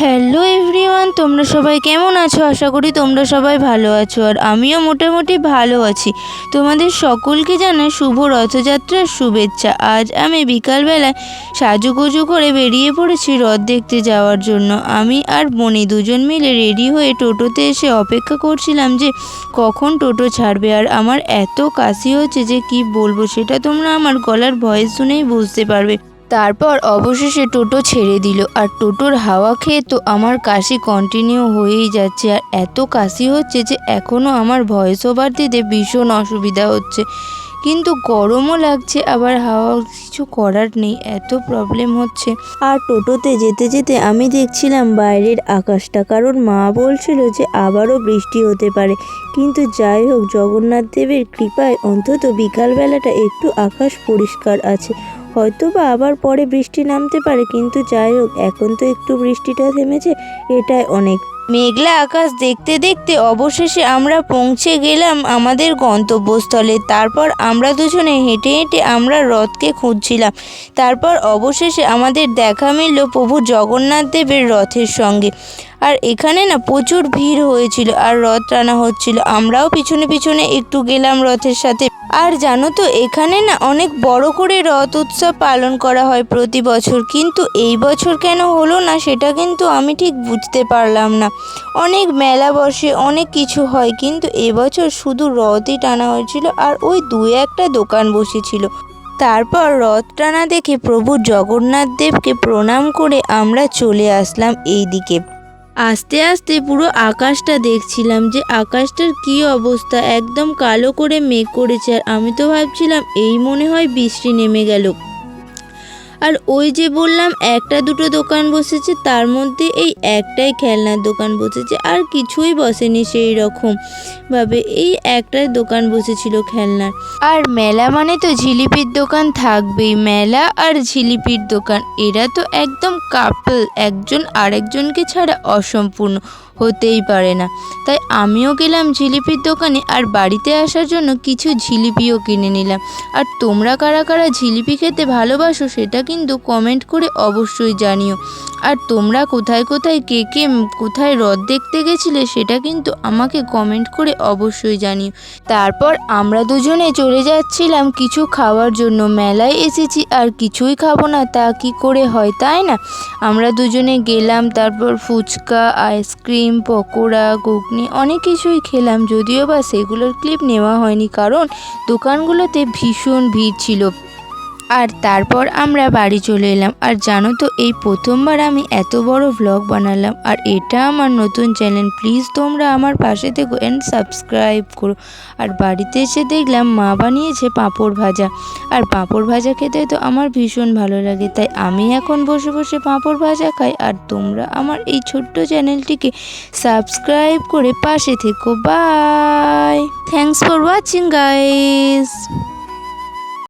Hello everyone তোমরা সবাই কেমন আছো? আশা করি তোমরা সবাই ভালো আছো আর আমিও মোটামুটি ভালো আছি। তোমাদের সকলকে জানাই শুভ রথযাত্রার শুভেচ্ছা। আজ আমি বিকালবেলায় সাজুগুজু করে বেরিয়ে পড়েছি রথ দেখতে যাওয়ার জন্য। আমি আর মনি দুজন মিলে রেডি হয়ে টোটোতে এসে অপেক্ষা করছিলাম যে কখন টোটো ছাড়বে। আর আমার এত কাশি হচ্ছে যে কি বলব, সেটা তোমরা আমার গলার ভয়েস শুনেই বুঝতে পারবে। তারপর অবশেষে টোটো ছেড়ে দিল। আর টোটোর হাওয়া খেয়ে তো আমার কাশি কন্টিনিউ হয়েই যাচ্ছে। আর এত কাশি হচ্ছে যে এখনও আমার ভয়েস ওভার দিতে ভীষণ অসুবিধা হচ্ছে। কিন্তু গরমও লাগছে, আবার হাওয়া কিছু করার নেই, এত প্রবলেম হচ্ছে। আর টোটোতে যেতে যেতে আমি দেখছিলাম বাইরের আকাশটা, কারণ মা বলছিল যে আবারও বৃষ্টি হতে পারে। কিন্তু যাই হোক, জগন্নাথ দেবের কৃপায় অন্তত বিকালবেলাটা একটু আকাশ পরিষ্কার আছে। হয়তো বা আবার পরে বৃষ্টি নামতে পারে, কিন্তু যাই হোক, এখন তো একটু বৃষ্টিটা থেমেছে, এটাই অনেক। মেঘলা আকাশ দেখতে দেখতে অবশেষে আমরা পৌঁছে গেলাম আমাদের গন্তব্যস্থলে। তারপর আমরা দুজনে হেঁটে হেঁটে আমরা রথকে খুঁজছিলাম। তারপর অবশেষে আমাদের দেখা মিলল প্রভু জগন্নাথ দেবের রথের সঙ্গে। আর এখানে না প্রচুর ভিড় হয়েছিল আর রথ টানা হচ্ছিল। আমরাও পিছনে পিছনে একটু গেলাম রথের সাথে। আর জানো তো, এখানে না অনেক বড় করে রথ উৎসব পালন করা হয় প্রতি বছর। কিন্তু এই বছর কেন হলো না সেটা কিন্তু আমি ঠিক বুঝতে পারলাম না। অনেক মেলা বসে, অনেক কিছু হয়, কিন্তু এবছর শুধু রথই টানা হয়েছিল আর ওই দু একটা দোকান বসেছিল। তারপর রথ টানা দেখে প্রভু জগন্নাথ দেবকে প্রণাম করে আমরা চলে আসলাম এই দিকে আস্তে আস্তে পুরো আকাশটা দেখছিলাম যে আকাশটার কি অবস্থা। একদম কালো করে মেঘ করেছে। আর আমি তো ভাবছিলাম, এই মনে হয় বৃষ্টি নেমে গেল। আর ওই যে বললাম, একটা দুটো দোকান বসেছে, তার মধ্যে এই একটাই খেলনার দোকান বসেছে, আর কিছুই বসেনি সেই রকম ভাবে। এই একটাই দোকান বসেছিল খেলনার। আর মেলা মানে তো ঝিলিপির দোকান থাকবেই, মেলা আর ঝিলিপির দোকান। এরা তো একদম কাপল একজন আরেকজনকে ছাড়া অসম্পূর্ণ। হতেই পারে না। তাই আমিও গেলাম জিলিপির দোকানে আর বাড়িতে আসার জন্য কিছু ঝিলিপিও কিনে নিলাম। আর তোমরা কারা কারা ঝিলিপি খেতে ভালোবাসো সেটা কিন্তু কমেন্ট করে অবশ্যই জানিও। আর তোমরা কোথায় কোথায় কে কে কোথায় রথ দেখতে গেছিলে সেটা কিন্তু আমাকে কমেন্ট করে অবশ্যই জানিও। তারপর আমরা দুজনে চলে যাচ্ছিলাম কিছু খাওয়ার জন্য। মেলায় এসেছি আর কিছুই খাব না, তা কি করে হয় তাই না? আমরা দুজনে গেলাম, তারপর ফুচকা আইসক্রিম পকোড়া, ঘুগনি অনেক কিছুই খেলাম, যদিও বা সেগুলোর ক্লিপ নেওয়া হয়নি, কারণ দোকানগুলোতে ভীষণ ভিড় ছিল। আর তারপর আমরা বাড়ি চলে এলাম। আর জানো তো, এই প্রথমবার আমি এত বড় ভ্লগ বানালাম। আর এটা আমার নতুন চ্যানেল প্লিজ তোমরা আমার পাশে থেকো অ্যান্ড সাবস্ক্রাইব করো। আর বাড়িতে এসে দেখলাম মা বানিয়েছে পাঁপড় ভাজা। আর পাঁপড় ভাজা খেতে তো আমার ভীষণ ভালো লাগে। তাই আমি এখন বসে বসে পাঁপড় ভাজা খাই। আর তোমরা আমার এই ছোট্ট চ্যানেলটিকে সাবস্ক্রাইব করে পাশে থেকো। Bye thanks for watching guys